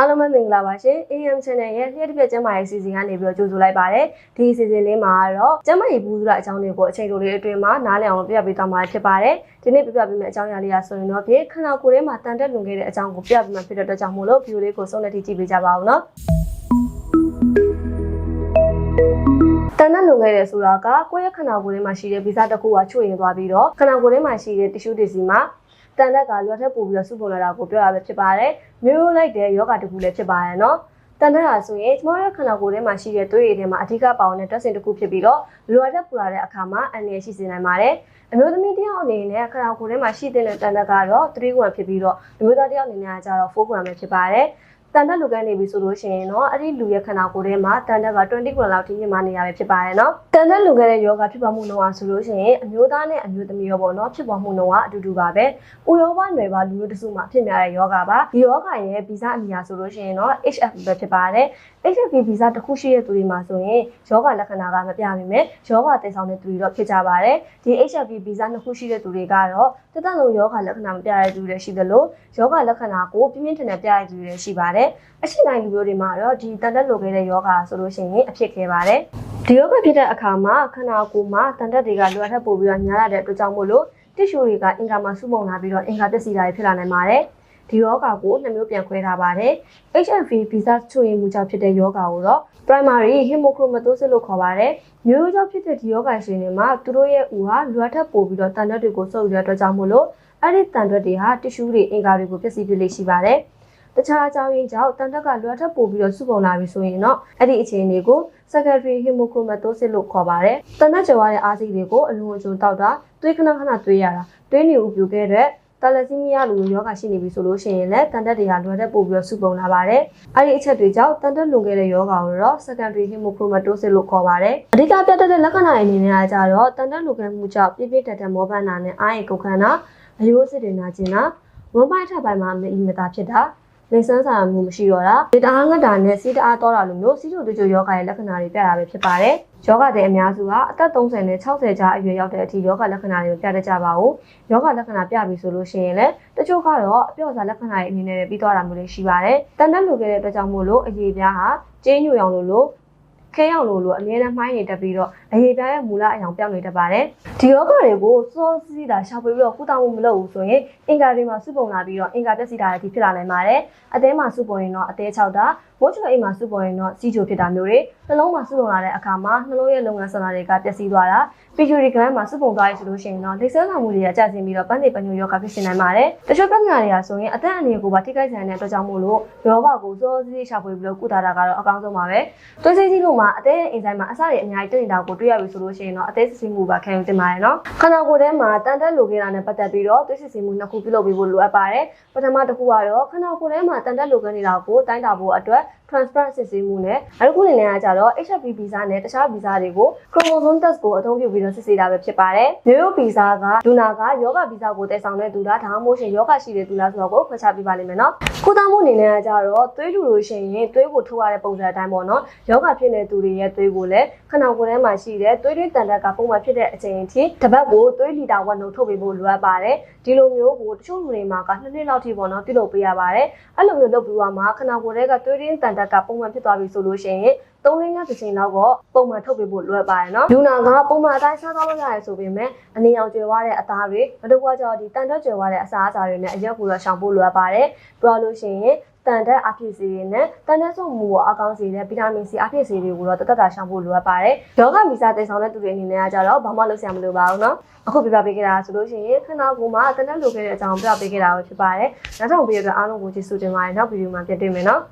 အားလုံးပဲမင်္ဂလာပါရှင် AM Channel ရဲ့လျှက်တစ်ပြက်ကျမ်းမာရေးစီစဉ်ကနေပြီးတော့ကြိုဆိုလိုက်ပါတယ်ဒီစီစဉ်လေးမှာတော့ကျမ်းမာရေးဘူးစုတဲ့အကြောင်းတွေကိုအချိန်တိုလေးအတွင်းမှာနားလည်အောင်ပြပြပေးသွားမှာဖြစ်ပါတယ်ဒီနေ့ပြပြပေးမယ့်အကြောင်းအရာလေးကဆိုရင်တော့ဖြစ်ခန္ဓာကိုယ်ထဲမှာတန်တက်လွန်ခဲ့တဲ့အကြောင်းကိုပြပြပေးမှာဖြစ်တဲ့အတွက်ကြောင့်မို့လို့ဗီဒီယိုလေးကိုဆုံးတဲ့ထိကြည့်ပေးကြပါဦးနော်တန်တက်လွန်ခဲ့တဲ့ဆိုတာကကိုယ့်ရဲ့ခန္ဓာကိုယ်ထဲမှာရှိတဲ့ဗီဇတစ်ခုကချွတ်ရင်သွားပြီးတော့ခန္ဓာကိုယ်ထဲမှာရှိတဲ့တ िश ူးတွေစီမှာ တန်တက်ကလွတ်ထက်ပို့ပြီးတော့စုပုံလာတာကိုပြောရပဲဖြစ်ပါတယ်မျိုးလိုက်တဲ့ယောဂတစ်ခုလည်းဖြစ်ပါတယ်နော်တန်တရာဆိုရင်ကျမတို့ခန္ဓာကိုယ်ထဲမှာရှိတဲ့သွေးရည်ထဲမှာအဓိကပါဝင်တဲ့တက်စင်တစ်ခုဖြစ်ပြီးတော့လိုအပ်တဲ့ပူလာတဲ့အခါမှာအန္တရာယ်ရှိစေနိုင်ပါတယ်။အမျိုးသမီးတစ်ယောက်အနေနဲ့ခန္ဓာကိုယ်ထဲမှာရှိတဲ့တန်တက်ကတော့3 gram ဖြစ်ပြီးတော့အမျိုးသားတစ်ယောက်အနေနဲ့ကျတော့4 gram ပဲဖြစ်ပါတယ်။တန်တက်လူကနေပြီဆိုလို့ရှိရင်တော့အဲ့ဒီလူရဲ့ခန္ဓာကိုယ်ထဲမှာတန်တက်က20 gram လောက်ထိမြင့်မာနေရပဲဖြစ်ပါတယ်နော်။ တန်တက်လူခဲ့တဲ့ယောဂဖြစ်ပေါ်မှုနှုန်းအားဆိုလို့ရှိရင်အမျိုးသားနဲ့အမျိုးသမီးရောပေါ့နော်ဖြစ်ပေါ်မှုနှုန်းကအတူတူပါပဲ။ဥရောပနယ်ပါလူမျိုးတစုမှာဖြစ်များတဲ့ယောဂပါ။ဒီယောဂရဲ့ဗီဇအနီယာဆိုလို့ရှိရင်တော့ HF ပဲဖြစ်ပါတယ်။ HIV ဗီဇတစ်ခုရှိတဲ့သူတွေမှာဆိုရင်ယောဂလက္ခဏာကမပြပါမယ်ယောဂတည်ဆောင်တဲ့သူတွေတော့ဖြစ်ကြပါတယ်ဒီ HIV ဗီဇနှစ်ခုရှိတဲ့သူတွေကတော့တသက်လုံးယောဂလက္ခဏာမပြတဲ့သူတွေရှိသလိုယောဂလက္ခဏာကိုပြင်းပြင်းထန်ထန်ပြတဲ့သူတွေရှိပါတယ်အရှိတိုင်းလူမျိုးတွေမှာတော့ဒီတန်တက်လိုခဲ့တဲ့ယောဂဆိုလို့ရှိရင်အဖြစ်ခဲ့ပါတယ် ဒီယောဂဖြစ်တဲ့အခါမှာခန္ဓာကိုယ်မှာတန်တက်တွေကလိုအပ်ထက်ပိုပြီးတော့များလာတဲ့အတွက်ကြောင့်မို့လို့တ िश ူတွေကအင်္ဂါမှာစုပုံလာပြီးတော့အင်္ဂါပျက်စီးတာတွေဖြစ်လာနိုင်ပါတယ်ဒီယောဂါကိုနှစ်မျိုးပြန်ခွဲထားပါတယ် HIV ဗီဇချွေရင်မှုကြောင့်ဖြစ်တဲ့ယောဂါကိုတော့ primary hemochromatosis လို့ခေါ်ပါတယ်။မျိုးရိုးကြောင့်ဖြစ်တဲ့ဒီယောဂါရှင်တွေမှာသူတို့ရဲ့ဥဟာလွတ်ထက်ပိုပြီးတော့တန်ရွက်တွေကိုစုပ်ယူတဲ့အတွက်ကြောင့်မို့လို့အဲ့ဒီတန်ရွက်တွေဟာတ िश ူးတွေအင်္ဂါတွေကိုပျက်စီးပြလိမ့်ရှိပါတယ်။ တခြားအကြောင်းရင်းကြောင့်တန်တက်ကလွတ်ထက်ပိုပြီးတော့စုပုံလာပြီဆိုရင်တော့အဲ့ဒီအခြေအနေကို secondary hemochromatosis လို့ခေါ်ပါတယ်။တန်တက်ကျော်ရတဲ့အားစိတွေကိုအလွန်အကျွံတောက်တာသွေးခဏခဏသွေးရတာသွေးနေဥပြိုခဲ့တဲ့တာလက်စီမီယာလိုယောဂရှိနေပြီဆိုလို့ရှိရင်လည်းတန်တက်တွေဟာလွယ်တဲ့ပို့ပြီးတော့စုပုံလာပါတယ်။အဲဒီအချက်တွေကြောင့်တန်တက်လွန်ခဲ့တဲ့ယောဂကိုတော့ secondary hemochromatosis လို့ခေါ်ပါတယ်။အဓိကပြတ်တဲ့လက္ခဏာအနေနဲ့ကကြတော့တန်တက်လွန်ခဲ့မှုကြောင့်ပြည့်ပြည့်တက်တက်မောပန်းနာနဲ့အားရကုတ်ခန္ဓာအယိုးစစ်တွေနာကျင်တာဝမ်းပိုင်းထပ်ပိုင်းမှာမအီမတာဖြစ်တာ လက်ဆန်းစာမှုမရှိတော့တာဒေတာငတ်တာနဲ့စီးတအားတောတာလိုမျိုးစီးချိုတူချိုယောဂရဲ့လက္ခဏာတွေပြတာပဲဖြစ်ပါတယ်။ယောဂတဲ့အများစုကအသက်30နဲ့60ကြားအရွယ်ရောက်တဲ့အထိယောဂလက္ခဏာတွေကိုပြတတ်ကြပါဘူး။ယောဂလက္ခဏာပြပြီဆိုလို့ရှိရင်လည်းတချို့ကတော့အပြော့စားလက္ခဏာတွေအနေနဲ့ပြီးသွားတာမျိုးတွေရှိပါတယ်။တန်တက်လိုခဲ့တဲ့အတွက်ကြောင့်မို့လို့အရေးပြားဟာကျင်းညွအောင်လို့လို့ ခဲရောက်လို့လို့အမြဲတမ်းမှိုင်းနေတတ်ပြီးတော့အရေးပြားရဲ့မူလအယောင်ပြောင်းနေတတ်ပါတယ်။ဒီယောဂတွေကိုစောစီးတာရှာဖွေပြီးတော့ကုသမှုမလုပ်ဘူးဆိုရင်အင်္ဂါတွေမှာစုပုံလာပြီးတော့အင်္ဂါပျက်စီးတာတွေဖြစ်လာနိုင်ပါတယ်။အသေးမှာစုပုံရင်တော့အသေးချောက်တာမိုးချွေအိမ်မှာစုပုံရင်တော့စီးချိုဖြစ်တာမျိုးတွေနှလုံးမှာစုပုံလာတဲ့အခါမှာနှလုံးရဲ့လုပ်ငန်းဆောင်တာတွေကပျက်စီးသွားတာပီချူရီဂလန်မှာစုပုံသွားရဆိုလို့ရှိရင်တော့လက်ဆန်းဆောင်မှုတွေကကျဆင်းပြီးတော့ပန်းနေပညိုယောဂဖြစ်နေနိုင်ပါတယ်။တချို့ပြဿနာတွေကဆိုရင်အသက်အန္တရာယ်ကိုပါထိခိုက်စေတဲ့အတွက်ကြောင့်မို့လို့ယောဂကိုစောစီးရှာဖွေပြီးတော့ကုသတာကတော့အကောင်းဆုံးပါပဲ။သွေးစိတ်ကြီးလို့မှာအသက်အင်ဆိုင်မှာအစတွေအများကြီးတက်နေတာကိုတွေ့ရပြီဆိုလို့ရှိရင်တော့အသက်စစ်ဆေးမှုပါခံယူတင်ပါတယ်နော်။ခန္ဓာကိုယ်ထဲမှာတန်တက်လိုခဲ့တာနဲ့ပတ်သက်ပြီးတော့သွေးစစ်ဆေးမှုနှစ်ခုပြုလုပ်ပေးဖို့လိုအပ်ပါတယ်။ပထမတစ်ခုကတော့ခန္ဓာကိုယ်ထဲမှာတန်တက်လိုခဲ့နေတာကိုတိုင်းတာဖို့အတွက် transparent စစ်ဆေးမှုနဲ့အခုခုအနေနဲ့ကကြတော့ HIV ဗီဇနဲ့တခြားဗီဇတွေကို chromosome test ကိုအသုံးပြုပြီးတော့စစ်ဆေးတာပဲဖြစ်ပါတယ်။မျိုးရိုးဗီဇကလူနာကယောဂဗီဇကိုတည်ဆောင်တဲ့သူလားဒါမှမဟုတ်ရှင်ယောဂရှိတဲ့သူလားဆိုတော့ကိုခွဲခြားပြပါလိမ့်မယ်နော်။ကုသမှုအနေနဲ့ကကြတော့သွေးလူလို့ရှိရင်သွေးကိုထုတ်ရတဲ့ပုံစံအတိုင်းပေါ့နော်။ယောဂဖြစ်နေတဲ့သူတွေရဲ့သွေးကိုလည်းခန္ဓာကိုယ်ထဲမှာရှိတဲ့သွေးတွေတန်တက်ကပုံမှန်ဖြစ်တဲ့အချိန်အထိတစ်ပတ်ကိုသွေးလီတာဝက်နှုတ်ထုတ်ပေးဖို့လိုအပ်ပါတယ်။ဒီလိုမျိုးကိုတချို့လူတွေမှာကနှစ်နှစ်လောက်ထိပေါ့နော်ပြုလုပ်ပေးရပါတယ်။အဲ့လိုမျိုးလုပ်ပြီးတော့မှခန္ဓာကိုယ်ထဲကသွေးရင်းတန်တက်ကပုံမှန်ဖြစ်သွားပြီဆိုလို့ရှိရင်သုံးလင်းရတစ်ချိန်လောက်တော့ပုံမှန်ထုတ်ပေးဖို့လိုအပ်ပါတယ်နော်လူနာကပုံမှန်အတိုင်းစားသောက်လို့ရတယ်ဆိုပေမဲ့အနေအောင်ကျွယ်ဝတဲ့အသားတွေမတူကွာကြောဒီတန်တက်ကျွယ်ဝတဲ့အစားအစာတွေနဲ့အရက်ကိုတော့ရှောင်ဖို့လိုအပ်ပါတယ်ပြောလို့ရှိရင် တန်တက်အဖြစ်စီတွေနဲ့တန်တက်ဆုံးမူကိုအကောင်းစေတဲ့ဗီတာမင် C အဖြစ်စီတွေကိုတော့တသက်တာရှောင်ဖို့လိုအပ်ပါတယ်။ယောဂဗီဇတည်ဆောင်တဲ့သူတွေအနေနဲ့ကကြတော့ဘာမှလုပ်ဆရာမလိုပါဘူးเนาะ။အခုပြပြပေးခဲ့တာဆိုလို့ရှိရင်ခဏကိုမှတန်တက်လိုခဲ့တဲ့အကြောင်းပြပေးခဲ့တာပဲဖြစ်ပါတယ်။နောက်ထပ်ဗီဒီယိုတွေအားလုံးကိုကြည့်ရှုတင်ပါတယ်။နောက်ဗီဒီယိုမှာပြန်တွေ့မယ်เนาะ။